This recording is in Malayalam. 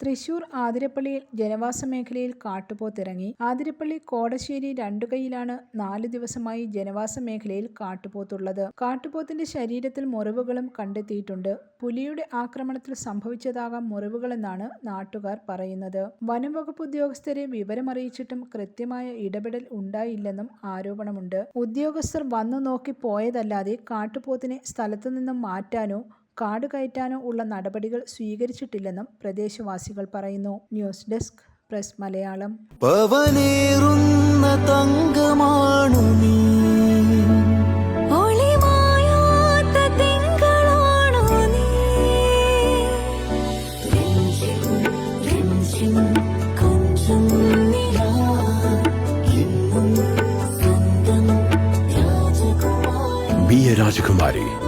തൃശൂർ ആതിരപ്പള്ളിയിൽ ജനവാസ മേഖലയിൽ കാട്ടുപോത്തിറങ്ങി ആതിരപ്പള്ളി കോടശ്ശേരി രണ്ടുകൈയിലാണ് നാലു ദിവസമായി ജനവാസ മേഖലയിൽ കാട്ടുപോത്തുള്ളത്. കാട്ടുപോത്തിന്റെ ശരീരത്തിൽ മുറിവുകളും കണ്ടെത്തിയിട്ടുണ്ട്. പുലിയുടെ ആക്രമണത്തിൽ സംഭവിച്ചതാകാം മുറിവുകളെന്നാണ് നാട്ടുകാർ പറയുന്നത്. വനം വകുപ്പ് ഉദ്യോഗസ്ഥരെ വിവരമറിയിച്ചിട്ടും കൃത്യമായ ഇടപെടൽ ഉണ്ടായില്ലെന്നും ആരോപണമുണ്ട്. ഉദ്യോഗസ്ഥർ വന്നു നോക്കി പോയതല്ലാതെ കാട്ടുപോത്തിനെ സ്ഥലത്തു നിന്നും മാറ്റാനോ കാട് കയറ്റാനോ ഉള്ള നടപടികൾ സ്വീകരിച്ചിട്ടില്ലെന്നും പ്രദേശവാസികൾ പറയുന്നു. News desk press Malayalam. പവനേറുന്ന തങ്കമാണു നീ. രാജകുമാരി